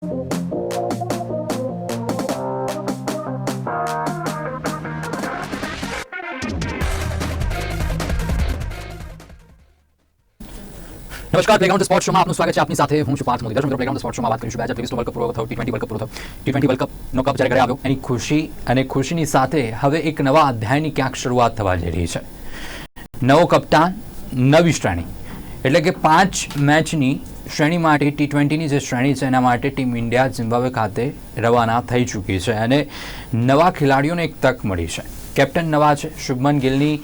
નમસ્કાર playground sport શોમાં આપનું સ્વાગત છે. આપની સાથે હું છું પાર્થ મોદી દર્શક પ્લેગ્રાઉન્ડ સ્પોર્ટ શોમાં વાત કરીશું. બે હજાર ત્રેવીસનો વર્લ્ડ કપ પૂરો થયો ટી ટ્વેન્ટી વર્લ્ડ કપ પૂરો થયો ટી ટ્વેન્ટી વર્લ્ડ કપનો કપ જ્યારે ઘરે આવ્યો, એની ખુશી અને ખુશીની સાથે હવે એક નવા અધ્યાયની ક્યાંક શરૂઆત થવા જઈ રહી છે. નવો કપ્તાન, નવી શ્રેણી. એટલે કે પાંચ મેચની શ્રેણી માટે ટી ટ્વેન્ટીની જે શ્રેણી છે, એના માટે ટીમ ઇન્ડિયા ઝિમ્બાબ્વે ખાતે રવાના થઈ ચૂકી છે અને નવા ખેલાડીઓને એક તક મળી છે. કેપ્ટન નવા છે, શુભમન ગિલની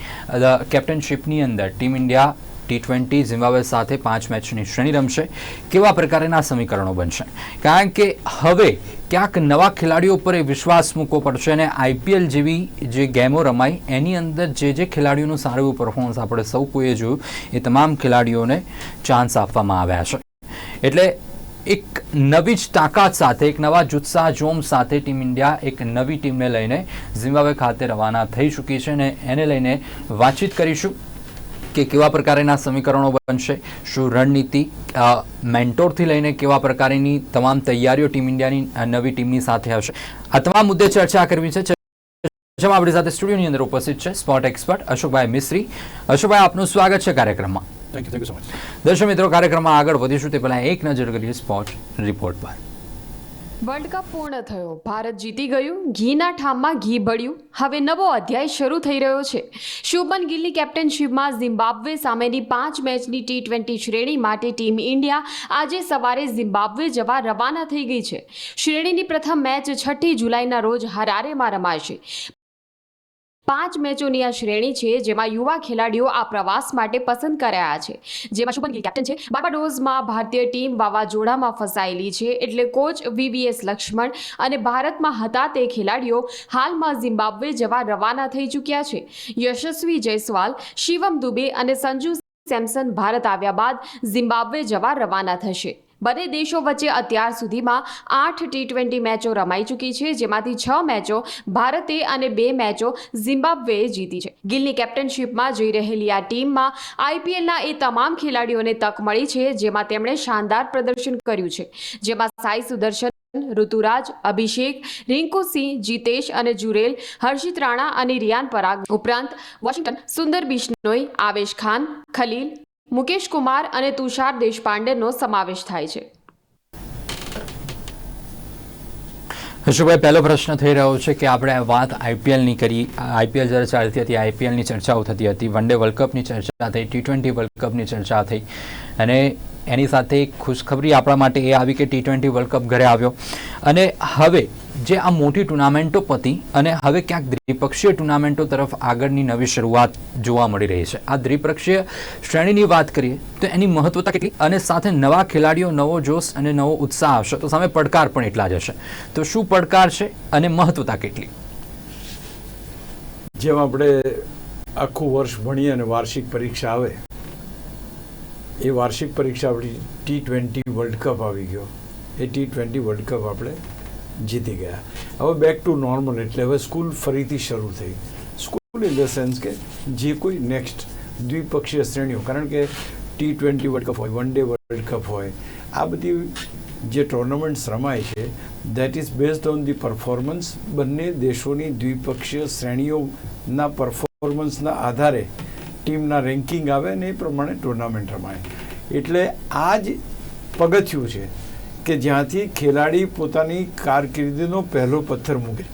કેપ્ટનશીપની અંદર team India T twenty Zimbabwe સાથે પાંચ મેચની શ્રેણી રમશે. કેવા પ્રકારના સમીકરણો બનશે? કારણ કે હવે ક્યાંક નવા ખેલાડીઓ પર એ વિશ્વાસ મૂકવો પડશે અને આઈપીએલ જેવી જે ગેમો રમાઈ એની અંદર જે જે ખેલાડીઓનું સારું પરફોર્મન્સ આપણે સૌ કોઈએ જોયું એ તમામ ખેલાડીઓને ચાન્સ આપવામાં આવ્યા છે. એટલે એક નવી જ તાકાત સાથે, એક નવા જુત્સાહ જોમ સાથે ટીમ ઇન્ડિયા એક નવી ટીમને લઈને ઝિમ્બાબ્વે ખાતે રવાના થઈ ચૂકી છે અને એને લઈને વાતચીત કરીશું કે કેવા પ્રકારના સમીકરણો બનશે, શું રણનીતિ મેન્ટોરથી લઈને કેવા પ્રકારની તમામ તૈયારીઓ ટીમ ઇન્ડિયાની નવી ટીમની સાથે હશે આ તમામ મુદ્દે ચર્ચા કરવી છે. ચર્ચામાં આપણી સાથે સ્ટુડિયોની અંદર ઉપસ્થિત છે સ્પોર્ટ એક્સપર્ટ અશોકભાઈ મિશ્રી અશોકભાઈ, આપનું સ્વાગત છે કાર્યક્રમમાં. Thank you thank you so much દર્શક મિત્રો કાર્યક્રમમાં આગળ વધીશું તે પહેલાં એક નજર કરીએ સ્પોર્ટ રિપોર્ટ પર. વર્લ્ડ કપ પૂર્ણ થયો. ભારત જીતી ગયું ઘીના ઠામમાં ઘી ભળ્યું હવે નવો અધ્યાય શરૂ થઈ રહ્યો છે. શુભમન ગિલની કેપ્ટનશીપમાં ઝિમ્બાબ્વે સામેની પાંચ મેચની ટી ટ્વેન્ટી શ્રેણી માટે ટીમ ઇન્ડિયા આજે સવારે ઝિમ્બાબ્વે જવા રવાના થઈ ગઈ છે. શ્રેણીની પ્રથમ મેચ છઠ્ઠી જુલાઈના રોજ હરારેમાં રમાશે. પાંચ મેચોની આ શ્રેણી છે, જેમાં યુવા ખેલાડીઓ આ પ્રવાસ માટે પસંદ કરાયા છે. જેમાં શુભન ગિલ કેપ્ટન છે. બાર્બાડોઝમાં ભારતીય ટીમ વાવાઝોડામાં ફસાયેલી છે, એટલે કોચ વીવીએસ લક્ષ્મણ અને ભારતમાં હતા તે ખેલાડીઓ હાલમાં ઝિમ્બાબ્વે જવા રવાના થઈ ચૂક્યા છે. યશસ્વી જયસ્વાલ, શિવમ દુબે અને સંજુ સેમસન ભારત આવ્યા બાદ ઝિમ્બાબ્વે જવા રવાના થશે. બંને દેશો વચ્ચે અત્યાર સુધીમાં આઠ ટી ટ્વેન્ટી મેચો રમાઈ ચૂકી છે, જેમાંથી છ મેચો ભારતે અને બે મેચો ઝિમ્બાબ્વેએ જીતી છે. ગિલની કેપ્ટનશીપમાં જઈ રહેલી આ ટીમમાં આઈપીએલના એ તમામ ખેલાડીઓને તક મળી છે, જેમાં તેમણે શાનદાર પ્રદર્શન કર્યું છે. જેમાં સાઈ સુદર્શન, ઋતુરાજ, અભિષેક, રિંકુ સિંહ, જીતેશ અને જુરેલ, હર્ષિત રાણા અને રિયાન પરાગ ઉપરાંત વોશિંગ્ટન, સુંદર બિશ્નોઈ, આવેશ ખાન, ખલીલ મુકેશ કુમાર અને તુષાર દેશપાંડેનો સમાવેશ થાય છે. હર્ષુભાઈ, પહેલો પ્રશ્ન થઈ રહ્યો છે કે આપણે વાત આઈપીએલની કરી, આઈપીએલ જ્યારે ચાલતી હતી, આઈપીએલની ચર્ચાઓ થતી હતી, વન ડે વર્લ્ડ કપની ચર્ચા થઈ, ટી ટ્વેન્ટી વર્લ્ડ કપની ચર્ચા થઈ. અને એની સાથે ખુશખબરી આપણા માટે એ આવી કે ટી ટ્વેન્ટી વર્લ્ડ કપ ઘરે આવ્યો. અને હવે જે આ મોટી ટુર્નામેન્ટો પતી અને હવે ક્યાંક દ્વિપક્ષીય ટુર્નામેન્ટો તરફ આગળની નવી શરૂઆત જોવા મળી રહી છે. આ દ્વિપક્ષીય શ્રેણીની વાત કરીએ તો એની મહત્વતા કેટલી અને સાથે નવા ખેલાડીઓ, નવો જોશ અને નવો ઉત્સાહ આવશે તો સામે પડકાર પણ એટલા જ હશે. તો શું પડકાર છે અને મહત્વતા કેટલી? જેમ આપણે આખું વર્ષ ભણીએ અને વાર્ષિક પરીક્ષા આવે, એ વાર્ષિક પરીક્ષા આપણી ટી ટ્વેન્ટી વર્લ્ડ કપ આવી ગયો. એ ટી ટ્વેન્ટી વર્લ્ડ કપ આપણે જીતી ગયા. હવે બેક ટુ નોર્મલ એટલે હવે સ્કૂલ ફરીથી શરૂ થઈ. સ્કૂલ ઇન ધ સેન્સ કે જે કોઈ નેક્સ્ટ દ્વિપક્ષીય શ્રેણીઓ, કારણ કે ટી ટ્વેન્ટી વર્લ્ડ કપ હોય વન ડે વર્લ્ડ કપ હોય, આ બધી જે ટુર્નામેન્ટ્સ રમાય છે that is based on the performance બંને દેશોની દ્વિપક્ષીય શ્રેણીઓના પરફોર્મન્સના આધારે ટીમના રેન્કિંગ આવે ને એ પ્રમાણે ટુર્નામેન્ટ રમાય. એટલે આ જ પગથિયું છે. કે જ્યાંથી ખેલાડી પોતાની કારકિર્દીનો પહેલો પથ્થર મૂકે.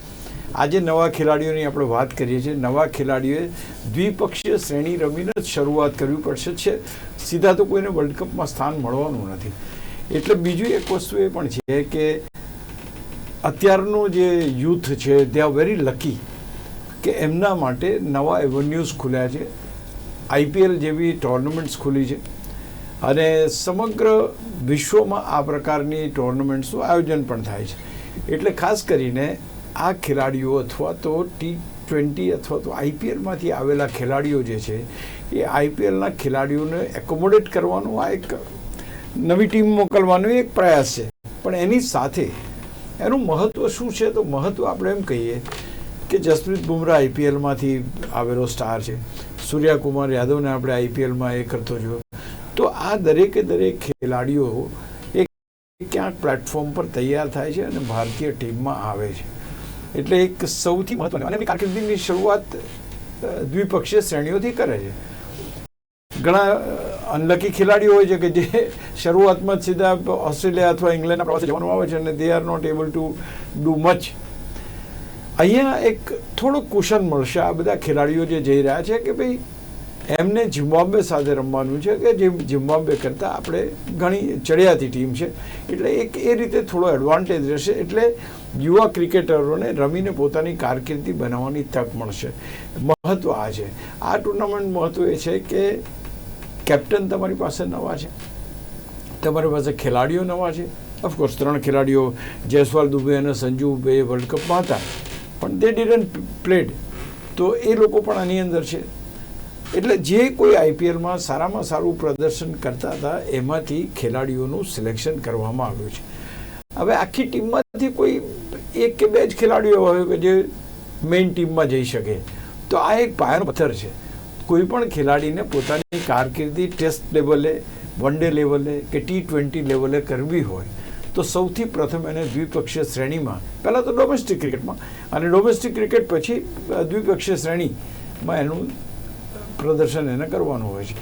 આજે નવા ખેલાડીઓની આપણે વાત કરીએ છીએ. નવા ખેલાડીઓએ દ્વિપક્ષીય શ્રેણી રમીને જ શરૂઆત કરવી પડશે છે. સીધા તો કોઈને વર્લ્ડ કપમાં સ્થાન મળવાનું નથી. એટલે બીજું એક વસ્તુ એ પણ છે કે અત્યારનું જે યુથ છે દે આર વેરી લકી કે એમના માટે નવા એવન્યુઝ ખુલ્યા છે. આઈપીએલ જેવી ટોર્નામેન્ટ્સ ખુલી છે. અને સમગ્ર વિશ્વમાં આ પ્રકારની ટુર્નામેન્ટ્સનું આયોજન પણ થાય છે. એટલે ખાસ કરીને આ ખેલાડીઓ અથવા તો ટી ટ્વેન્ટી અથવા તો આઈપીએલમાંથી આવેલા ખેલાડીઓ જે છે, એ આઈપીએલના ખેલાડીઓને એકોમોડેટ કરવાનું આ એક નવી ટીમ મોકલવાનો એક પ્રયાસ છે. પણ એની સાથે એનું મહત્ત્વ શું છે? તો મહત્ત્વ આપણે એમ કહીએ કે જસપ્રીત બુમરાહ આઈપીએલમાંથી આવેલો સ્ટાર છે. સૂર્યાકુમાર યાદવને આપણે આઈપીએલમાં એ કરતો જોયો. તો આ દરેકે દરેક ખેલાડીઓ એક ક્યાંક પ્લેટફોર્મ પર તૈયાર થાય છે અને ભારતીય ટીમમાં આવે છે. એટલે એક સૌથી મહત્વની અને કારકિર્દીની શરૂઆત દ્વિપક્ષીય શ્રેણીઓથી કરે છે. ઘણા અનલકી ખેલાડીઓ હોય છે કે જે શરૂઆતમાં જ સીધા ઓસ્ટ્રેલિયા અથવા ઇંગ્લેન્ડના પ્રવાસે જવાનું આવે છે અને they are not able to do much અહીંયા એક થોડોક કુશન મળશે. આ બધા ખેલાડીઓ જે જઈ રહ્યા છે કે ભાઈ એમને ઝિમ્બાબ્વે સાથે રમવાનું છે કે જે ઝિમ્બાબ્વે કરતાં આપણે ઘણી ચડિયાતી ટીમ છે. એટલે એક એ રીતે થોડો એડવાન્ટેજ રહેશે. એટલે યુવા ક્રિકેટરોને રમીને પોતાની કારકિર્દી બનાવવાની તક મળશે. મહત્ત્વ આ છે. આ ટુર્નામેન્ટ મહત્ત્વ એ છે કે કેપ્ટન તમારી પાસે નવા છે. તમારી પાસે ખેલાડીઓ નવા છે. ઓફકોર્સ ત્રણ ખેલાડીઓ, જયસ્વાલ દુબે અને સંજુ બે વર્લ્ડ કપમાં હતા. પણ દે ડિડન્ટ પ્લેડ તો એ લોકો પણ આની અંદર છે. એટલે જે કોઈ આઈપીએલમાં સારામાં સારું પ્રદર્શન કરતા હતા, એમાંથી ખેલાડીઓનું સિલેક્શન કરવામાં આવ્યું છે. હવે આખી ટીમમાંથી કોઈ એક કે બે જ ખેલાડીઓ હોય કે જે મેઇન ટીમમાં જઈ શકે. તો આ એક પાયાનો પથ્થર છે. કોઈ પણ ખેલાડીને પોતાની કારકિર્દી ટેસ્ટ લેવલે વન ડે લેવલે કે ટી ટ્વેન્ટી લેવલે કરવી હોય, તો સૌથી પ્રથમ એને દ્વિપક્ષીય શ્રેણીમાં, પહેલાં તો ડોમેસ્ટિક ક્રિકેટમાં અને ડોમેસ્ટિક ક્રિકેટ પછી દ્વિપક્ષીય શ્રેણીમાં એનું પ્રદર્શન એને કરવાનું હોય છે.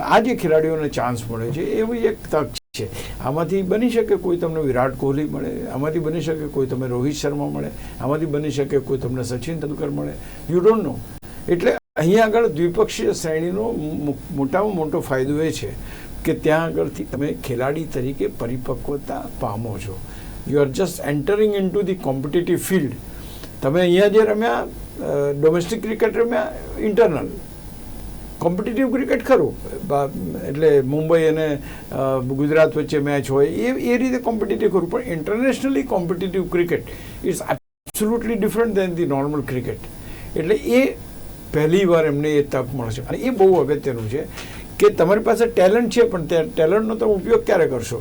આ જે ખેલાડીઓને ચાન્સ મળે છે, એવી એક તક છે. આમાંથી બની શકે કોઈ તમને વિરાટ કોહલી મળે, આમાંથી બની શકે કોઈ તમને રોહિત શર્મા મળે, આમાંથી બની શકે કોઈ તમને સચિન તેંડુલકર મળે. યુ ડોન્ટ નો એટલે અહીંયા આગળ દ્વિપક્ષીય શ્રેણીનો મોટામાં મોટો ફાયદો એ છે કે ત્યાં આગળથી તમે ખેલાડી તરીકે પરિપક્વતા પામો છો. You are just entering in to the competitive field તમે અહીંયા જે રમ્યા ડોમેસ્ટિક ક્રિકેટ રમ્યા ઇન્ટરનલ કોમ્પિટિટિવ ક્રિકેટ ખરું. એટલે મુંબઈ અને ગુજરાત વચ્ચે મેચ હોય, એ એ રીતે કોમ્પિટિટિવ ખરું. પણ internationally competitive cricket it's absolutely different than the normal cricket એટલે એ પહેલી વાર એમને એ તક મળશે અને એ બહુ અગત્યનું છે કે તમારી પાસે ટેલેન્ટ છે, પણ તે ટેલેન્ટનો તમે ઉપયોગ ક્યારે કરશો?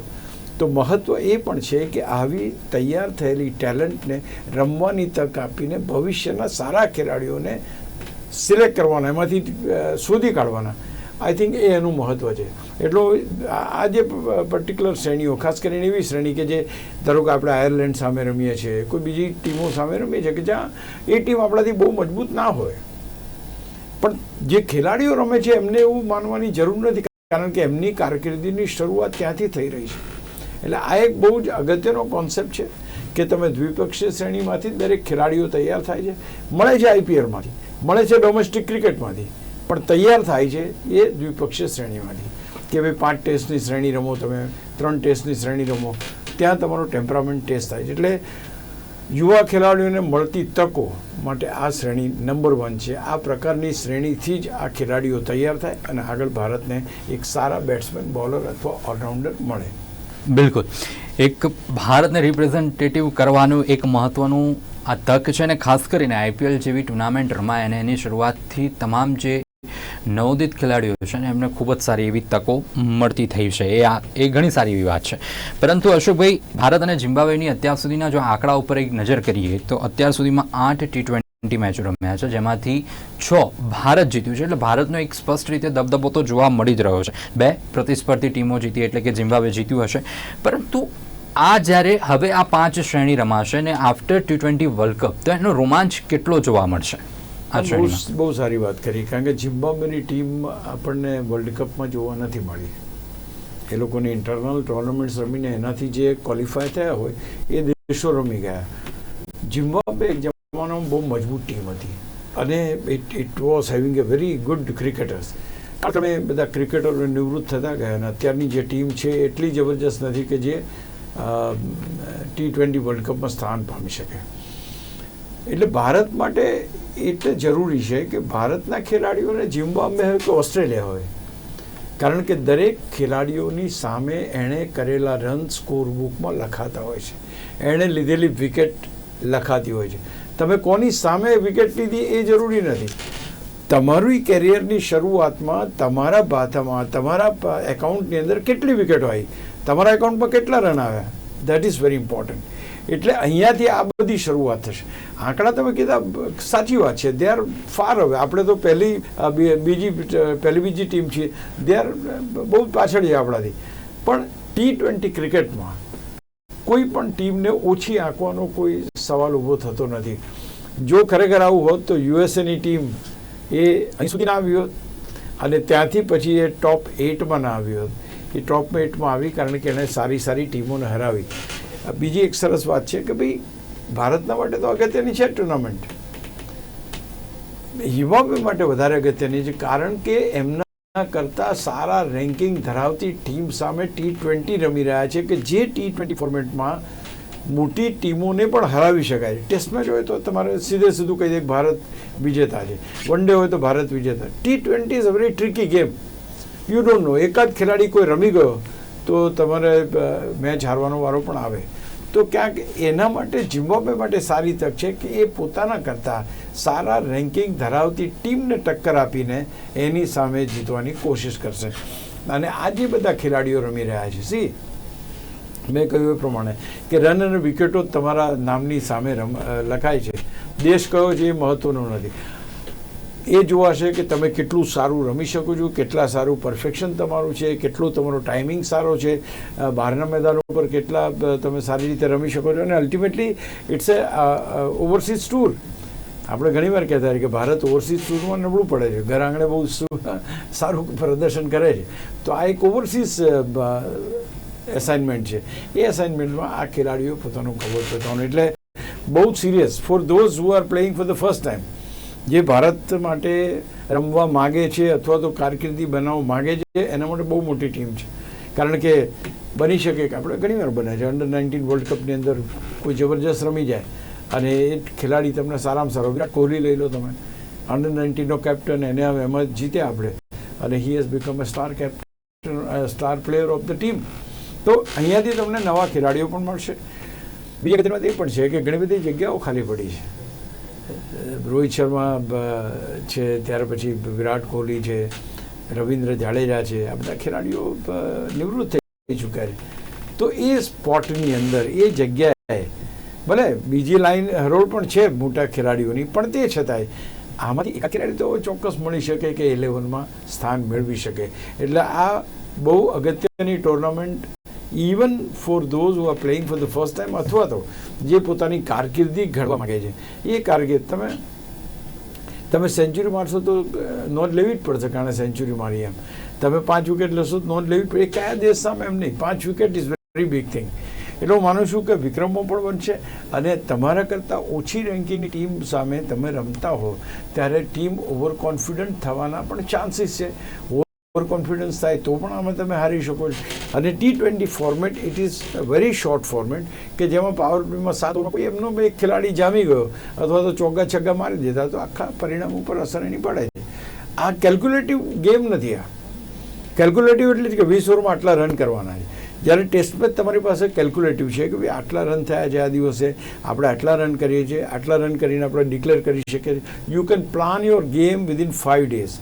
તો મહત્ત્વ એ પણ છે કે આવી તૈયાર થયેલી ટેલેન્ટને રમવાની તક આપીને ભવિષ્યના સારા ખેલાડીઓને સિલેક્ટ કરવાના, એમાંથી શોધી કાઢવાના. આઈ થિંક એ એનું મહત્ત્વ છે. એટલો, આ જે પર્ટિક્યુલર શ્રેણીઓ, ખાસ કરીને એવી શ્રેણી કે જે, ધારો કે આપણે આયર્લેન્ડ સામે રમીએ છીએ, કોઈ બીજી ટીમો સામે રમીએ છીએ કે જ્યાં એ ટીમ આપણાથી બહુ મજબૂત ના હોય. પણ જે ખેલાડીઓ રમે છે, એમને એવું માનવાની જરૂર નથી, કારણ કે એમની કારકિર્દીની શરૂઆત ત્યાંથી થઈ રહી છે. એટલે આ એક બહુ જ અગત્યનો કોન્સેપ્ટ છે કે તમે દ્વિપક્ષીય શ્રેણીમાંથી દરેક ખેલાડીઓ તૈયાર થાય છે. મળે છે આઈપીએલમાંથી મળે છે ડોમેસ્ટિક ક્રિકેટમાંથી પણ તૈયાર થાય છે એ દ્વિપક્ષીય શ્રેણીમાંથી. કે ભાઈ પાંચ ટેસ્ટની શ્રેણી રમો તમે, ત્રણ ટેસ્ટની શ્રેણી રમો, ત્યાં તમારો ટેમ્પરામેન્ટ ટેસ્ટ થાય છે. એટલે યુવા ખેલાડીઓને મળતી તકો માટે આ શ્રેણી નંબર વન છે. આ પ્રકારની શ્રેણીથી જ આ ખેલાડીઓ તૈયાર થાય અને આગળ ભારતને એક સારા બેટ્સમેન બોલર અથવા ઓલરાઉન્ડર મળે. બિલકુલ. એક ભારતને રિપ્રેઝેન્ટેટિવ કરવાનું એક મહત્વનું આ તક છે અને ખાસ કરીને આઈપીએલ જેવી ટુર્નામેન્ટ રમાય અને એની શરૂઆતથી તમામ જે નવોદિત ખેલાડીઓ છે ને એમને ખૂબ જ સારી એવી તકો મળતી થઈ છે. એ આ, એ ઘણી સારી એવી વાત છે. પરંતુ અશોકભાઈ, ભારત અને ઝિમ્બાબ્વેની અત્યાર સુધીના જો આંકડા ઉપર એક નજર કરીએ, તો અત્યાર સુધીમાં આઠ ટી ટ્વેન્ટી મેચો રમ્યા છે, જેમાંથી છ ભારત જીત્યું છે. એટલે ભારતનો એક સ્પષ્ટ રીતે દબદબો તો જોવા મળી જ રહ્યો છે. બે પ્રતિસ્પર્ધી ટીમો જીતી, એટલે કે ઝિમ્બાબ્વે જીત્યું હશે. પરંતુ આ જ્યારે હવે આ પાંચ શ્રેણી રમાશે ને after T twenty world cup તો એનો રોમાંચ કેટલો જોવા મળશે? બહુ સારી વાત કરી કારણ કે ઝિમ્બાબ્વેની ટીમ આપણને વર્લ્ડ કપમાં જોવા નથી મળી. એ લોકોની ઇન્ટરનલ ટુર્નામેન્ટ્સ રમીને એનાથી જે ક્વોલિફાય થયા હોય એ દેશો રમી ગયા. ઝિમ્બાબ્વે એક જમાનામાં બહુ મજબૂત ટીમ હતી. અને it it was having a very good cricketers તમે બધા ક્રિકેટરો નિવૃત્ત થતા ગયા અને અત્યારની જે ટીમ છે એટલી જબરજસ્ત નથી કે જે ટી ટ્વેન્ટી વર્લ્ડ કપમાં સ્થાન પામી શકે. એટલે ભારત માટે એટલે જરૂરી છે કે ભારતના ખેલાડીઓને ઝિમ્બાબ્વે હોય કે ઓસ્ટ્રેલિયા હોય. કારણ કે દરેક ખેલાડીઓની સામે એણે કરેલા રન સ્કોર બુકમાં લખાતા હોય છે. એણે લીધેલી વિકેટ લખાતી હોય છે. તમે કોની સામે વિકેટ લીધી એ જરૂરી નથી. તમારી કેરિયરની શરૂઆતમાં તમારા ભાથામાં તમારા એકાઉન્ટની અંદર કેટલી વિકેટો આવી તમારા એકાઉન્ટમાં કેટલા રન આવ્યા દેટ ઇઝ વેરી ઇમ્પોર્ટન્ટ એટલે અહીંયાથી આ બધી શરૂઆત થશે. આંકડા તમે કીધા, સાચી વાત છે. દે આર ફાર હવે આપણે તો પહેલી બીજી પહેલી, બીજી ટીમ છીએ. દે આર બહુ પાછળ છે આપણાથી. પણ ટી ટ્વેન્ટી ક્રિકેટમાં કોઈ પણ ટીમને ઓછી આંકવાનો કોઈ સવાલ ઊભો થતો નથી. જો ખરેખર આવું હોત તો યુએસએની ટીમ એ અહીં સુધી ના આવી હોત. અને ત્યાંથી પછી એ ટોપ એટમાં ના આવી હોત. એ ટોપ એટમાં આવી કારણ કે એણે સારી સારી ટીમોને હરાવી. બીજી એક સરસ વાત છે કે ભાઈ, ભારતના માટે તો અગત્યની છે ટુર્નામેન્ટ હિમાબે માટે વધારે અગત્યની છે કારણ કે એમના કરતાં સારા રેન્કિંગ ધરાવતી ટીમ સામે ટી ટ્વેન્ટી રમી રહ્યા છે કે જે ટી ટ્વેન્ટી ફોર્મેટમાં મોટી ટીમોને પણ હરાવી શકાય. ટેસ્ટ મેચ હોય તો તમારે સીધે સીધું કહી દે ભારત વિજેતા છે. વન ડે હોય તો ભારત વિજેતા. T twenty is a very tricky game you don't know એકાદ ખેલાડી કોઈ રમી ગયો, તો તમારે મેચ હારવાનો વારો પણ આવે. તો ક્યાંક એના માટે, જિમ્બાબ્વે માટે સારી તક છે કે એ પોતાના કરતાં સારા રેન્કિંગ ધરાવતી ટીમને ટક્કર આપીને એની સામે જીતવાની કોશિશ કરશે. અને આ જે બધા ખેલાડીઓ રમી રહ્યા છે, સી, મેં કહ્યું એ પ્રમાણે કે રન અને વિકેટો તમારા નામની સામે રમ લખાય છે. દેશ કયો છે એ મહત્ત્વનો નથી. એ જોવાશે કે તમે કેટલું સારું રમી શકો છો, કેટલા સારું પરફેક્શન તમારું છે, કેટલું તમારો ટાઈમિંગ સારો છે બહારના મેદાનો ઉપર કેટલા તમે સારી રીતે રમી શકો છો. અને ultimately it's a overseas tour આપણે ઘણીવાર કહેતા હોઈએ કે ભારત ઓવરસીઝ ટૂરમાં નબળું પડે છે. ઘર આંગણે બહુ સારું પ્રદર્શન કરે છે. તો આ એક ઓવરસીઝ એસાઇનમેન્ટ છે. એ એસાઇનમેન્ટમાં આ ખેલાડીઓ પોતાનું કવર પોતાનું એટલે બહુ serious for those who are playing for the first time જે ભારત માટે રમવા માગે છે અથવા તો કારકિર્દી બનાવવા માગે છે, એના માટે બહુ મોટી ટીમ છે. કારણ કે બની શકે કે આપણે ઘણીવાર બને છે અંડર નાઇન્ટીન વર્લ્ડ કપની અંદર કોઈ જબરજસ્ત રમી જાય અને એ ખેલાડી તમને સારામાં સારો વિરાટ કોહલી લઈ લો તમે. અંડર નાઇન્ટીનનો કેપ્ટન એને હવે એમાં જીત્યા આપણે. અને he has become a star captain star player of the team તો અહીંયાથી તમને નવા ખેલાડીઓ પણ મળશે. બીજા અગત્યની એ પણ છે કે ઘણી બધી જગ્યાઓ ખાલી પડી છે. રોહિત શર્મા છે, ત્યાર પછી વિરાટ કોહલી છે, રવિન્દ્ર જાડેજા છે, આ બધા ખેલાડીઓ નિવૃત્ત થઈ ચૂક્યા છે. તો એ સ્પોટની અંદર, એ જગ્યાએ, ભલે બીજી લાઈન હરોળ પણ છે મોટા ખેલાડીઓની, પણ તે છતાંય, આમાંથી એક ખેલાડી તો ચોક્કસ મળી શકે કે ઇલેવનમાં સ્થાન મેળવી શકે. એટલે આ બહુ અગત્યની tournament even for those who are playing for the first time અથવા તો જે પોતાની કારકિર્દી ઘડવા માંગે છે, એ કારકિર્દી તમે તમે સેન્ચુરી મારશો તો નોંધ લેવી જ પડશે કારણ સેન્ચુરી મારી એમ. તમે પાંચ વિકેટ લેશો તો નોંધ લેવી પડે કયા દેશ સામે એમ નહીં. પાંચ wicket is very big thing એટલે હું માનું છું કે વિક્રમો પણ બનશે અને તમારા કરતાં ઓછી રેન્કિંગની ટીમ સામે તમે રમતા હો, ત્યારે ટીમ ઓવર કોન્ફિડન્ટ થવાના પણ ચાન્સીસ છે. ઓવર કોન્ફિડન્સ થાય તો પણ આમાં તમે હારી શકો છો. અને T twenty format it is very short format કે જેમાં પાવર પ્લેમાં સાત કોઈ એમનો એક ખેલાડી જામી ગયો. અથવા તો ચોગ્ગા છગ્ગા મારી દેતા, તો આખા પરિણામ ઉપર અસર એની પડે છે. આ કેલ્ક્યુલેટિવ ગેમ નથી આ. કેલ્ક્યુલેટિવ એટલે કે વીસ ઓવરમાં આટલા રન કરવાના છે. જ્યારે ટેસ્ટ મેચ તમારી પાસે કેલ્ક્યુલેટિવ છે કે ભાઈ આટલા રન થયા છે આ દિવસે, આપણે આટલા રન કરીએ છીએ, આટલા રન કરીને આપણે ડિક્લેર કરી શકીએ છીએ. You can plan your game within five days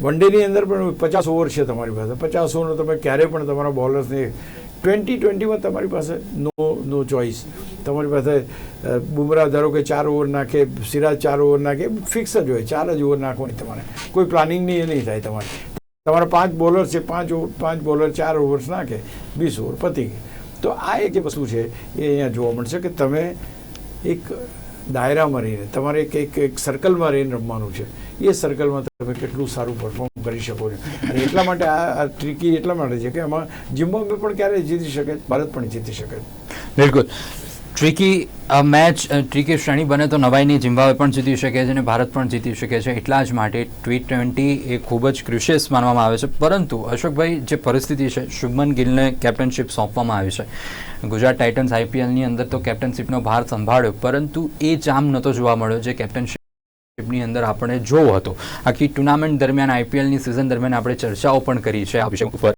one ડેની અંદર પણ પચાસ ઓવર છે તમારી પાસે. પચાસ ઓવરનો તમે ક્યારે પણ તમારા બોલર્સને ટ્વેન્ટી ટ્વેન્ટીમાં તમારી પાસે નો નો ચોઇસ તમારી પાસે બુમરાહ ધારો કે ચાર ઓવર નાખે, સિરાજ ચાર ઓવર નાખે, ફિક્સ જ હોય, ચાર જ ઓવર નાખવાની તમારે. કોઈ પ્લાનિંગની એ નહીં થાય તમારે. તમારા પાંચ બોલર છે, પાંચ ઓવર પાંચ બોલર ચાર ઓવર્સ નાખે, વીસ ઓવર પતી તો આ એક વસ્તુ છે, એ અહીંયા જોવા મળશે કે તમે એક દાયરામાં રહીને, તમારે એક એક સર્કલમાં રહીને રમવાનું છે. એ સર્કલમાં તમે કેટલું સારું પરફોર્મ કરી શકો છો. અને એટલા માટે આ આ ટ્રિકી એટલા માટે છે કે આમાં જિમ્બાબ્વે પણ ક્યારેય જીતી શકે? ભારત પણ જીતી શકે. બિલકુલ. ટ્રિકી મેચ ટ્રિકી શ્રેણી બને તો નવાઈની જિમ્બાવે પણ જીતી શકે છે અને ભારત પણ જીતી શકે છે. એટલા જ માટે ટી ટ્વેન્ટી એ ખૂબ જ ક્રુશિયસ માનવામાં આવે છે. પરંતુ અશોકભાઈ, જે પરિસ્થિતિ છે, શુભમન ગિલને કેપ્ટનશિપ સોંપવામાં આવી છે. ગુજરાત ટાઇટન્સ આઈપીએલની અંદર તો કેપ્ટનશીપનો ભાર સંભાળ્યો, પરંતુ એ જામ નહોતો જોવા મળ્યો જે કેપ્ટનશિપની અંદર આપણે જોવો હતો. આખી ટુર્નામેન્ટ દરમિયાન આઈપીએલની સિઝન દરમિયાન આપણે ચર્ચાઓ પણ કરી છે આ વિષય ઉપર.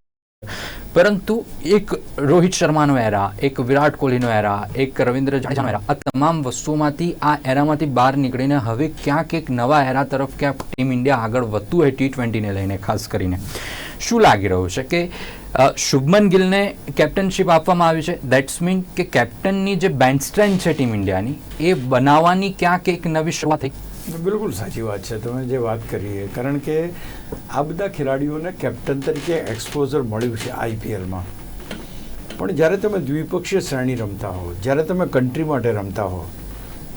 પરંતુ એક રોહિત શર્માનો એરા એક વિરાટ કોહલીનો એરા એક રવિન્દ્ર જાડેજાનો એરા આ તમામ વસ્તુઓમાંથી આ એરામાંથી બહાર નીકળીને હવે ક્યાંક એક નવા એરા તરફ ક્યાંક ટીમ ઇન્ડિયા આગળ વધતું હોય ટી ટ્વેન્ટીને લઈને, ખાસ કરીને. શું લાગી રહ્યું છે કે શુભમન ગિલને કેપ્ટનશિપ આપવામાં આવી છે? દેટ્સ મીન કે કેપ્ટનની જે બેન્ડ સ્ટ્રેન્થ છે ટીમ ઇન્ડિયાની, એ બનાવવાની ક્યાંક એક નવી શરૂઆત થઈ? બિલકુલ સાચી વાત છે. તમે જે વાત કરી કારણ કે આ બધા ખેલાડીઓને કેપ્ટન તરીકે એક્સપોઝર મળ્યું છે આઈપીએલમાં પણ જ્યારે તમે દ્વિપક્ષીય શ્રેણી રમતા હો, જ્યારે તમે કન્ટ્રી માટે રમતા હો,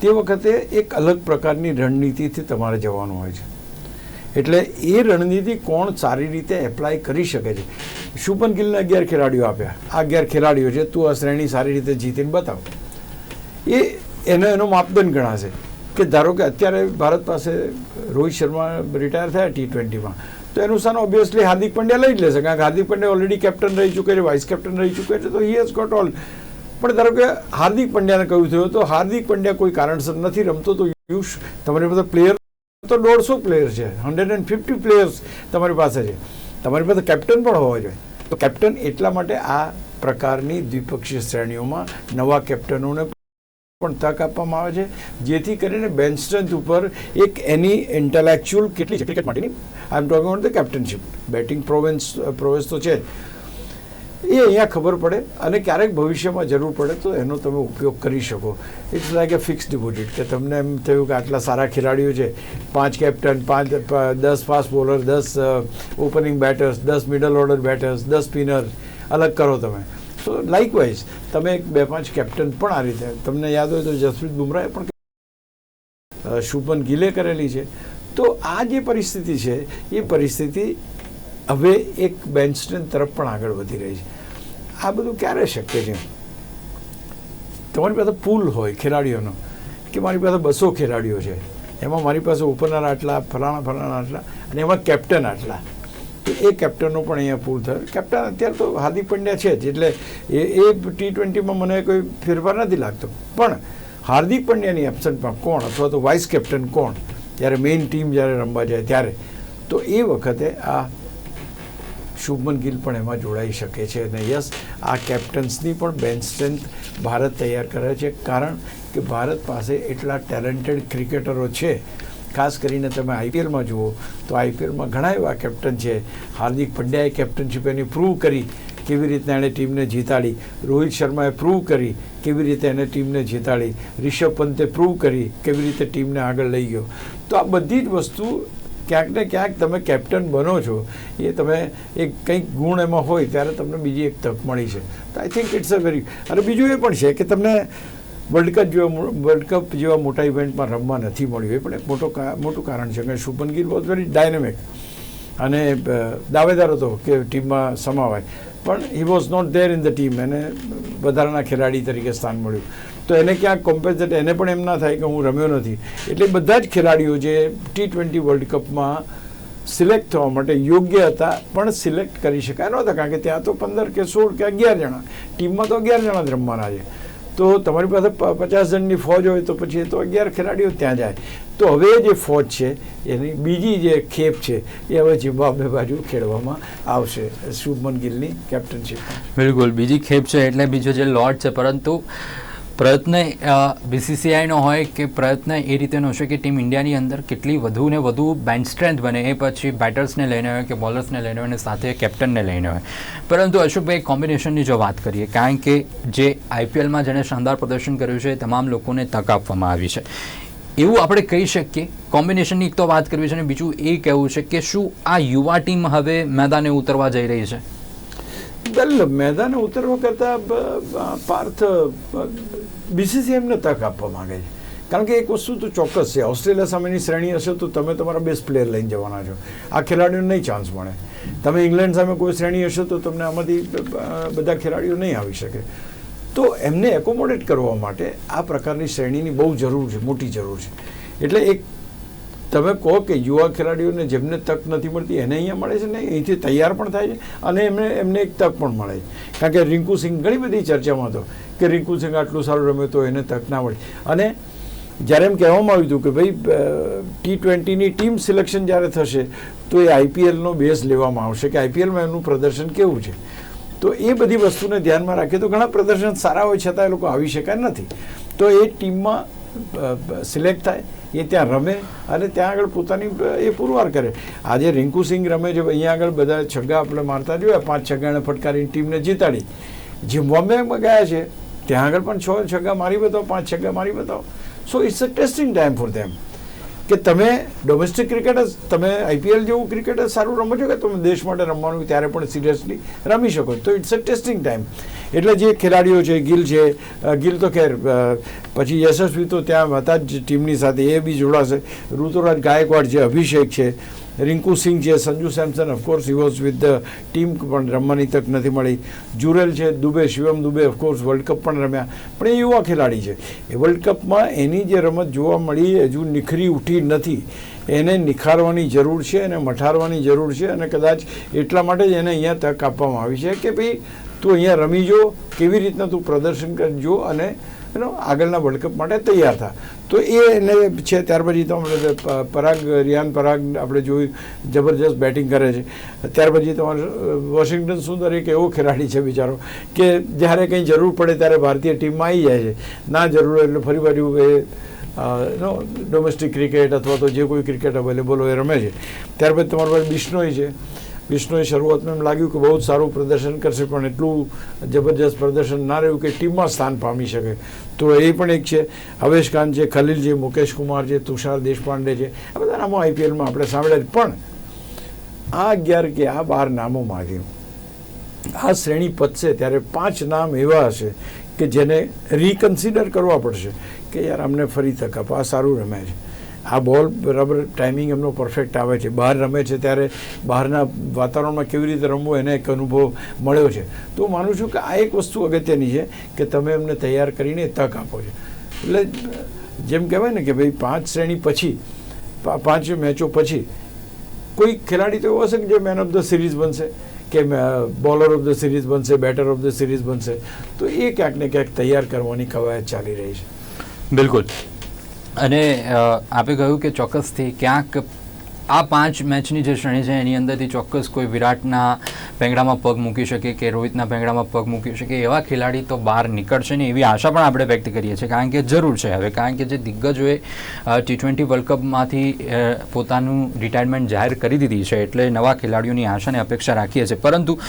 તે વખતે એક અલગ પ્રકારની રણનીતિથી તમારે જવાનું હોય છે. એટલે એ રણનીતિ કોણ સારી રીતે એપ્લાય કરી શકે છે? શુભન ગિલને અગિયાર ખેલાડીઓ આપ્યા. આ અગિયાર ખેલાડીઓ છે, તું આ શ્રેણી સારી રીતે જીતીને બતાવ. એ એનો એનો માપદંડ ગણાશે. કે ધારો કે અત્યારે ભારત પાસે રોહિત શર્મા રિટાયર થયા ટી ટ્વેન્ટીમાં તો એનું સ્થાન ઓબ્વિયસલી હાર્દિક પંડ્યા લઈ જ લેશે, કારણ કે હાર્દિક પંડ્યા ઓલરેડી કેપ્ટન રહી ચૂકે છે વાઇસ કેપ્ટન રહી ચૂકે છે, તો હી હેઝ ગોટ ઓલ પણ ધારો કે હાર્દિક પંડ્યાને કહ્યું થયું તો હાર્દિક પંડ્યા કોઈ કારણસર નથી રમતો, તો યુશ તમારી પાસે પ્લેયર તો દોઢસો પ્લેયર છે હંડ્રેડ એન્ડ ફિફ્ટી પ્લેયર્સ તમારી પાસે છે. તમારી પાસે કેપ્ટન પણ હોવા જોઈએ. તો કેપ્ટન એટલા માટે આ પ્રકારની દ્વિપક્ષીય શ્રેણીઓમાં નવા કેપ્ટનોને પણ તક આપવામાં આવે છે. જેથી કરીને બેન્ચ સ્ટ્રેન્થ ઉપર એક એની ઇન્ટેલેક્ચ્યુઅલ કેટલી છે ક્રિકેટ માટેની? I am talking the captaincy batting prowess prowess તો છે. એ અહીંયા ખબર પડે અને ક્યારેક ભવિષ્યમાં જરૂર પડે તો એનો તમે ઉપયોગ કરી શકો. It's like a fix deposit કે તમને એમ થયું કે આટલા સારા ખેલાડીઓ છે. પાંચ કેપ્ટન પાંચ દસ ફાસ્ટ બોલર દસ ઓપનિંગ બેટર્સ દસ મિડલ ઓર્ડર બેટર્સ દસ સ્પિનર અલગ કરો તમે. તો લાઇકવાઇઝ તમે એક બે પાંચ કેપ્ટન પણ આ રીતે, તમને યાદ હોય તો જસપ્રીત બુમરાહે પણ શુભન ગિલે કરેલી છે. તો આ જે પરિસ્થિતિ છે, એ પરિસ્થિતિ હવે એક બેન્ચ તરફ પણ આગળ વધી રહી છે. આ બધું ક્યારે શક્ય છે? તમારી પાસે પુલ હોય ખેલાડીઓનો, કે મારી પાસે બસો ખેલાડીઓ છે, એમાં મારી પાસે ઓપનર આટલા, ફલાણા ફલાણા આટલા, અને એમાં કેપ્ટન આટલા. એ કેપ્ટનનો પણ અહીંયા પુલ થયો. કેપ્ટન અત્યારે તો હાર્દિક પંડ્યા છે જ, એટલે એ એ ટી ટ્વેન્ટીમાં મને કોઈ ફેરફાર નથી લાગતો. પણ હાર્દિક પંડ્યાની એબસન્ટમાં કોણ? અથવા તો વાઇસ કેપ્ટન કોણ? જ્યારે મેઇન ટીમ જ્યારે રમવા જાય ત્યારે. તો એ વખતે આ શુભમન ગિલ પણ એમાં જોડાઈ શકે છે અને યસ, આ કેપ્ટન્સની પણ બેન્ચ સ્ટ્રેન્થ ભારત તૈયાર કરે છે. કારણ કે ભારત પાસે એટલા ટેલેન્ટેડ ક્રિકેટરો છે ખાસ કરીને તમે આઈપીએલમાં જુઓ, તો આઈપીએલમાં ઘણા એવા કેપ્ટન છે. હાર્દિક પંડ્યાએ કેપ્ટનશીપ એની પ્રૂવ કરી કેવી રીતે એણે ટીમને જીતાડી. રોહિત શર્માએ પ્રૂવ કરી કેવી રીતે એને ટીમને જીતાડી. રિષભ પંતે પ્રૂવ કરી કેવી રીતે ટીમને આગળ લઈ ગયો. તો આ બધી જ વસ્તુ ક્યાંક ને ક્યાંક તમે કેપ્ટન બનો છો, એ તમે એક કંઈક ગુણ એમાં હોય ત્યારે તમને બીજી એક તક મળી છે. તો I think it's a very, અને બીજું એ પણ છે કે તમને વર્લ્ડ કપ જેવા વર્લ્ડ કપ જેવા મોટા ઇવેન્ટમાં રમવા નથી મળ્યું. એ પણ એક મોટો મોટું કારણ છે કે Shubman Gill was very dynamic અને દાવેદાર હતો કે ટીમમાં સમાવાય. પણ he was not there in the team એને વધારાના ખેલાડી તરીકે સ્થાન મળ્યું. તો એને ક્યાંક કોમ્પેન્સેટ એને પણ એમ ના થાય કે હું રમ્યો નથી. એટલે બધા જ ખેલાડીઓ જે ટી ટ્વેન્ટી વર્લ્ડ કપમાં સિલેક્ટ થવા માટે યોગ્ય હતા, પણ સિલેક્ટ કરી શકાય નહોતા. કારણ કે ત્યાં તો પંદર કે સોળ કે અગિયાર જણા. ટીમમાં તો અગિયાર જણા જ રમવાના છે. તો તમારી પાસે પચાસ જણની ફોજ હોય તો પછી તો અગિયાર ખેલાડીઓ ત્યાં જાય. તો હવે જે ફોજ છે, એની બીજી જે ખેપ છે, એ હવે ઝિમ્બાબ્વે બાજુ ખેડવામાં આવશે. શુભમન ગિલની કેપ્ટનશીપ બિલકુલ. બીજી ખેપ છે એટલે બીજો જે લોટ છે, પરંતુ પ્રયત્ન બીસીસીઆઈનો હોય કે પ્રયત્ન એ રીતેનો છે કે ટીમ ઇન્ડિયાની અંદર કેટલી વધુ ને વધુ બેન્ચ સ્ટ્રેન્થ બને, એ પછી બેટર્સને લઈને હોય કે બોલર્સને લઈને હોય અને સાથે કેપ્ટનને લઈને હોય. પરંતુ અશોકભાઈ કોમ્બિનેશનની જો વાત કરીએ, કારણ કે જે આઈપીએલમાં જેણે શાનદાર પ્રદર્શન કર્યું છે તમામ લોકોને તક આપવામાં આવી છે. એવું આપણે કહી શકીએ કોમ્બિનેશનની એક તો વાત કરવી છે અને બીજું એ કહેવું છે કે શું આ યુવા ટીમ હવે મેદાને ઉતરવા જઈ રહી છે? વેલ મેદાને ઉતરવા કરતાં પાર્થ બીસીસીએમને તક આપવા માંગે છે. કારણ કે એક વસ્તુ તો ચોક્કસ છે. ઓસ્ટ્રેલિયા સામેની શ્રેણી હશે તો તમે તમારા બેસ્ટ પ્લેયર લઈને જવાના છો. આ ખેલાડીઓને નહીં ચાન્સ મળે. તમે ઇંગ્લેન્ડ સામે કોઈ શ્રેણી હશે તો તમને આમાંથી બધા ખેલાડીઓ નહીં આવી શકે. તો એમને એકોમોડેટ કરવા માટે આ પ્રકારની શ્રેણીની બહુ જરૂર છે, મોટી જરૂર છે. એટલે એક તમે કહો કે યુવા ખેલાડીઓને જેમને તક નથી મળતી, એને અહીંયા મળે છે ને અહીંથી તૈયાર પણ થાય છે અને એમને એમને એક તક પણ મળે છે. કારણ કે રિંકુ સિંહ ઘણી બધી ચર્ચામાં હતો કે રિંકુ સિંહ આટલું સારું રમ્યો તો એને તક ના મળી. અને જ્યારે એમ કહેવામાં આવ્યું હતું કે ભાઈ ટી ટ્વેન્ટીની ટીમ સિલેક્શન જ્યારે થશે, તો એ આઈપીએલનો બેઝ લેવામાં આવશે કે આઈપીએલમાં એમનું પ્રદર્શન કેવું છે. તો એ બધી વસ્તુને ધ્યાનમાં રાખીએ તો ઘણા પ્રદર્શન સારા હોય, છતાં એ લોકો આવી શકાય નથી. તો એ ટીમમાં સિલેક્ટ થાય એ ત્યાં રમે અને ત્યાં આગળ પોતાની એ પુરવાર કરે. આજે રિંકુ સિંહ રમે છે, અહીંયા આગળ બધા છગ્ગા આપણે મારતા જોયા, પાંચ છગ્ગાને ફટકારીને ટીમને જીતાડી. ઝિમ્બાબ્વેમાં ગયા છે, ત્યાં આગળ પણ છ છગ્ગા મારી બતાવો, પાંચ છગ્ગા મારી બતાવો. So it's a testing time for them કે તમે ડોમેસ્ટિક ક્રિકેટ જ તમે આઈપીએલ જેવું ક્રિકેટ જ સારું રમો છો કે તમે દેશ માટે રમવાનું ત્યારે પણ સિરિયસલી રમી શકો તો ઇટ્સ અ ટેસ્ટિંગ ટાઈમ એટલે જે ખેલાડીઓ છે, ગિલ છે ગિલ તો ખેર પછી યશસ્વી તો ત્યાં હતા જ ટીમની સાથે, એ બી જોડાશે. ઋતુરાજ ગાયકવાડ છે, અભિષેક છે રિંકુ સિંહ છે, Sanju Samson of course he was with the team પણ રમવાની તક નથી મળી. જુરેલ છે, Dube, Shivam Dube of course world cup પણ રમ્યા. પણ એ યુવા ખેલાડી છે. એ વર્લ્ડ કપમાં એની જે રમત જોવા મળી હજુ નિખરી ઉઠી નથી. એને નિખારવાની જરૂર છે, એને મઠારવાની જરૂર છે, અને કદાચ એટલા માટે જ એને અહીંયા તક આપવામાં આવી છે કે ભાઈ, તું અહીંયા રમી જો, કેવી રીતના તું પ્રદર્શન કરજો અને એનો આગળના વર્લ્ડ કપ માટે તૈયાર થા. તો એ એને છે, ત્યાર પછી તો પરાગ રિયાન પરાગ આપણે જોયું, જબરજસ્ત બેટિંગ કરે છે. ત્યાર પછી તમારે વોશિંગ્ટન સુંદર એક એવો ખેલાડી છે બિચારો, કે જ્યારે કંઈ જરૂર પડે ત્યારે ભારતીય ટીમમાં આવી જાય છે. ના જરૂર એટલે ફરી પાછું એ નો ડોમેસ્ટિક ક્રિકેટ અથવા તો જે કોઈ ક્રિકેટ અવેલેબલ હોય રમે છે. ત્યાર પછી તમારી પાસે બિશ્નોય છે. બિશ્નોઈ શરૂઆતમાં એમ લાગ્યું કે બહુ જ સારું પ્રદર્શન કરશે, પણ એટલું જબરજસ્ત પ્રદર્શન ના રહ્યું કે ટીમમાં સ્થાન પામી શકે. તો એ પણ એક છે. અવેશ ખાન છે ખલીલ છે મુકેશ કુમાર છે, તુષાર દેશપાંડે છે. આ બધા નામો આઈપીએલમાં આપણે સાંભળ્યા. પણ આ અગિયાર કે આ બાર નામોમાંથી આ શ્રેણી પતશે ત્યારે પાંચ નામ એવા હશે કે જેને રિકન્સિડર કરવા પડશે કે યાર અમને ફરી તક આપો. આ સારું રમે છે. આ બોલ બરાબર ટાઈમિંગ એમનો પરફેક્ટ આવે છે. બહાર રમે છે ત્યારે બહારના વાતાવરણમાં કેવી રીતે રમવું એને એક અનુભવ મળ્યો છે. તો હું માનું છું કે આ એક વસ્તુ અગત્યની છે કે તમે એમને તૈયાર કરીને તક આપો છો. એટલે જેમ કહેવાય ને કે ભાઈ પાંચ શ્રેણી પછી પાંચ મેચો પછી કોઈ ખેલાડી તો એવો હશે કે જે મેન ઓફ ધ સિરીઝ બનશે, કે બોલર ઓફ ધ સિરીઝ બનશે બેટર ઓફ ધ સિરીઝ બનશે. તો એ ક્યાંક ને ક્યાંક તૈયાર કરવાની કવાયત ચાલી રહી છે. બિલકુલ. અને આપે કહ્યું કે ચોક્કસથી ક્યાંક આ પાંચ મેચની જે શ્રેણી છે, એની અંદરથી ચોક્કસ કોઈ વિરાટના પેંગડામાં પગ મૂકી શકે કે રોહિતના પેંગડામાં પગ મૂકી શકે, એવા ખેલાડી તો બહાર નીકળશે ને એવી આશા પણ આપણે વ્યક્ત કરીએ છીએ. કારણ કે જરૂર છે હવે, કારણ કે જે દિગ્ગજોએ ટી ટ્વેન્ટી વર્લ્ડ કપમાંથી પોતાનું રિટાયરમેન્ટ જાહેર કરી દીધી છે, એટલે નવા ખેલાડીઓની આશાને અપેક્ષા રાખીએ છીએ. પરંતુ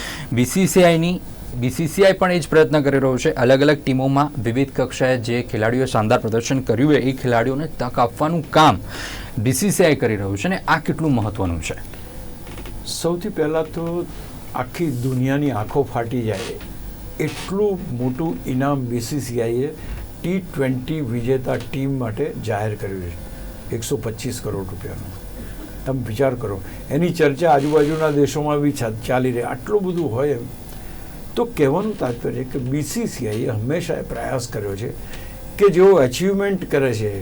બીસીસીઆઈની બીસીસીઆઈ પણ એ જ પ્રયત્ન કરી રહ્યો છે. અલગ અલગ ટીમોમાં વિવિધ કક્ષાએ જે ખેલાડીઓએ શાનદાર પ્રદર્શન કર્યું હોય, એ ખેલાડીઓને તક આપવાનું કામ બીસીસીઆઈ કરી રહ્યું છે ને આ કેટલું મહત્વનું છે? સૌથી પહેલાં તો આખી દુનિયાની આંખો ફાટી જાય. એટલું મોટું ઇનામ બીસીસીઆઈએ ટી ટ્વેન્ટી વિજેતા ટીમ માટે જાહેર કર્યું છે. એકસો પચીસ કરોડ રૂપિયાનું. તમે વિચાર કરો, એની ચર્ચા આજુબાજુના દેશોમાં બી ચાલી રહી. આટલું બધું હોય તો કહેવાનું તાત્પર્ય કે બીસીસીઆઈએ હંમેશા પ્રયાસ કર્યો છે કે જેઓ અચીવમેન્ટ કરે છે,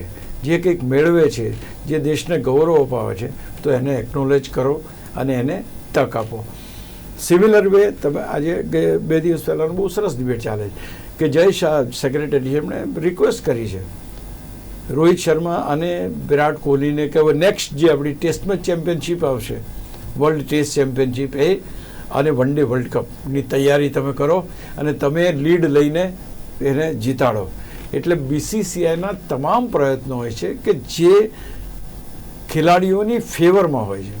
જે કંઈક મેળવે છે, જે દેશને ગૌરવ અપાવે છે, તો એને એકનોલેજ કરો અને એને તક આપો. સિમિલર વે તમે આજે બે દિવસ પહેલાંનો બહુ સરસ ડિબેટ ચાલે છે કે જય શાહ સેક્રેટરી એમણે રિક્વેસ્ટ કરી છે. રોહિત શર્મા અને વિરાટ કોહલીને કે હવે નેક્સ્ટ જે આપણી ટેસ્ટ મેચ ચેમ્પિયનશિપ આવશે વર્લ્ડ ટેસ્ટ ચેમ્પિયનશિપ એ અને વન ડે વર્લ્ડ કપની તૈયારી તમે કરો અને તમે લીડ લઈને એને જીતાડો. એટલે બીસીસીઆઈના તમામ પ્રયત્નો હોય છે કે જે ખેલાડીઓની ફેવરમાં હોય છે.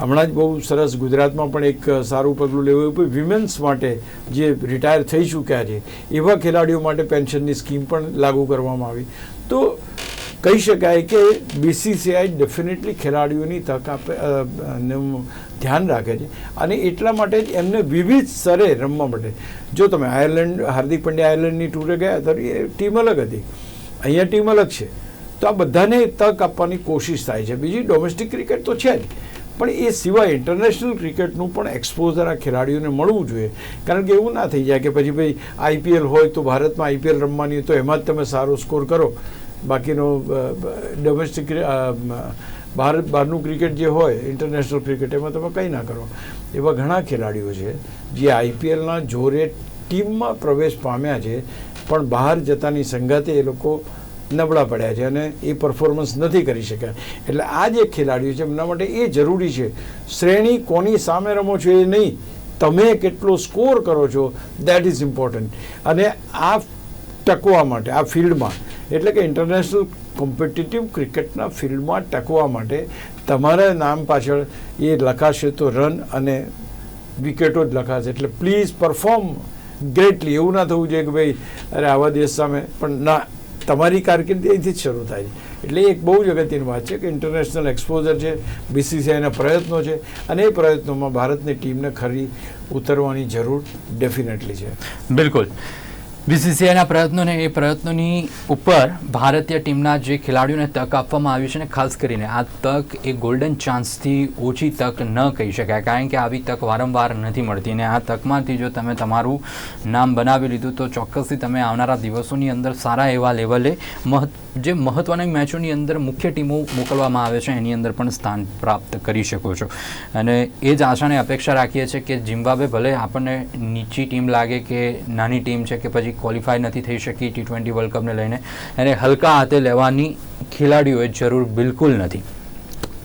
હમણાં જ બહુ સરસ ગુજરાતમાં પણ એક સારું પગલું લેવું કે વિમેન્સ માટે જે રિટાયર થઈ ચૂક્યા છે, એવા ખેલાડીઓ માટે પેન્શનની સ્કીમ પણ લાગુ કરવામાં આવી. તો કહી શકાય કે બીસીસીઆઈ ડેફિનેટલી ખેલાડીઓની તક આપે ધ્યાન રાખે છે. અને એટલા માટે જ એમને વિવિધ સ્તરે રમવા માટે. જો તમે આયર્લેન્ડ હાર્દિક પંડ્યા આયર્લેન્ડની ટૂરે ગયા તો એ ટીમ અલગ હતી. અહીંયા ટીમ અલગ છે. તો આ બધાને તક આપવાની કોશિશ થાય છે. બીજી ડોમેસ્ટિક ક્રિકેટ તો છે જ. પણ એ સિવાય ઇન્ટરનેશનલ ક્રિકેટનું પણ એક્સપોઝર આ ખેલાડીઓને મળવું જોઈએ. કારણ કે એવું ના થઈ જાય કે પછી, ભાઈ આઈપીએલ હોય તો ભારતમાં આઈપીએલ રમવાની તો એમાં જ તમે સારો સ્કોર કરો. બાકીનો ડોમેસ્ટિક ભારત બહારનું ક્રિકેટ જે હોય ઇન્ટરનેશનલ ક્રિકેટ એમાં તમે કંઈ ના કરો. એવા ઘણા ખેલાડીઓ છે, જે આઈપીએલના જોરે ટીમમાં પ્રવેશ પામ્યા છે, પણ બહાર જતાની સંગાતે એ લોકો નબળા પડ્યા છે અને એ પરફોર્મન્સ નથી કરી શક્યા. એટલે આ જે ખેલાડીઓ છે, એમના માટે એ જરૂરી છે, શ્રેણી કોની સામે રમો છો એ નહીં, તમે કેટલો સ્કોર કરો છો દેટ ઇઝ ઇમ્પોર્ટન્ટ અને આ ટકવા માટે, આ ફિલ્ડમાં. એટલે કે ઇન્ટરનેશનલ કોમ્પિટિટિવ ક્રિકેટના ફિલ્ડમાં ટકવા માટે તમારા નામ પાછળ એ લખાશે તો રન અને વિકેટો જ લખાશે. એટલે પ્લીઝ પરફોર્મ ગ્રેટલી એવું ના થવું જોઈએ કે ભાઈ, અરે આવા દેશ સામે. પણ ના, તમારી કારકિર્દી અહીંથી જ શરૂ થાય છે. એટલે એક બહુ જ અગત્યની વાત છે કે ઇન્ટરનેશનલ એક્સપોઝર છે બીસીસીઆઈના પ્રયત્નો છે અને એ પ્રયત્નોમાં ભારતની ટીમને ખરી ઉતરવાની જરૂર ડેફિનેટલી છે. બિલકુલ. બીસીસીઆઈના પ્રયત્નોને એ પ્રયત્નોની ઉપર ભારતીય ટીમના જે ખેલાડીઓને તક આપવામાં આવી છે ને ખાસ કરીને આ તક એ ગોલ્ડન ચાન્સથી ઓછી તક ન કહી શકાય, કારણ કે આવી તક વારંવાર નથી મળતી અને આ તકમાંથી જો તમે તમારું નામ બનાવી લીધું તો ચોક્કસથી તમે આવનારા દિવસોની અંદર સારા એવા લેવલે મહત્ જે મહત્ત્વની મેચોની અંદર મુખ્ય ટીમો મોકલવામાં આવે છે એની અંદર પણ સ્થાન પ્રાપ્ત કરી શકો છો. અને એ જ આશાને અપેક્ષા રાખીએ છીએ કે જિમ્બાબ્વે ભલે આપણને નીચી ટીમ લાગે કે નાની ટીમ છે કે પછી ક્વોલિફાય નથી થઈ શકી ટી ટ્વેન્ટી વર્લ્ડ કપને લઈને. એને હલકા હાથે લેવાની ખેલાડીઓએ જરૂર બિલકુલ નથી.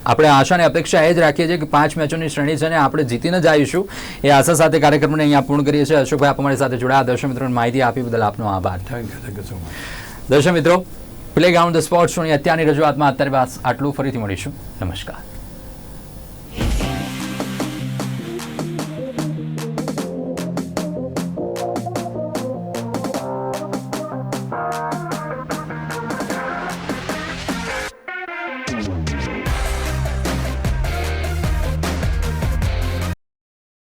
આપણે આશા અને અપેક્ષા એ જ રાખીએ છીએ કે પાંચ મેચોની શ્રેણી છે ને આપણે જીતીને જ આવીશું. એ આશા સાથે કાર્યક્રમને અહીંયા પૂર્ણ કરીએ છીએ. અશોકભાઈ આપ અમારી સાથે જોડાયા. દર્શક મિત્રોને માહિતી આપી બદલ આપનો આભાર. Thank you thank you so much દર્શક મિત્રો પ્લે ગ્રાઉન્ડ ધ સ્પોર્ટ્સ શોની અત્યારની રજૂઆતમાં અત્યારે બસ આટલું. ફરીથી મળીશું. નમસ્કાર.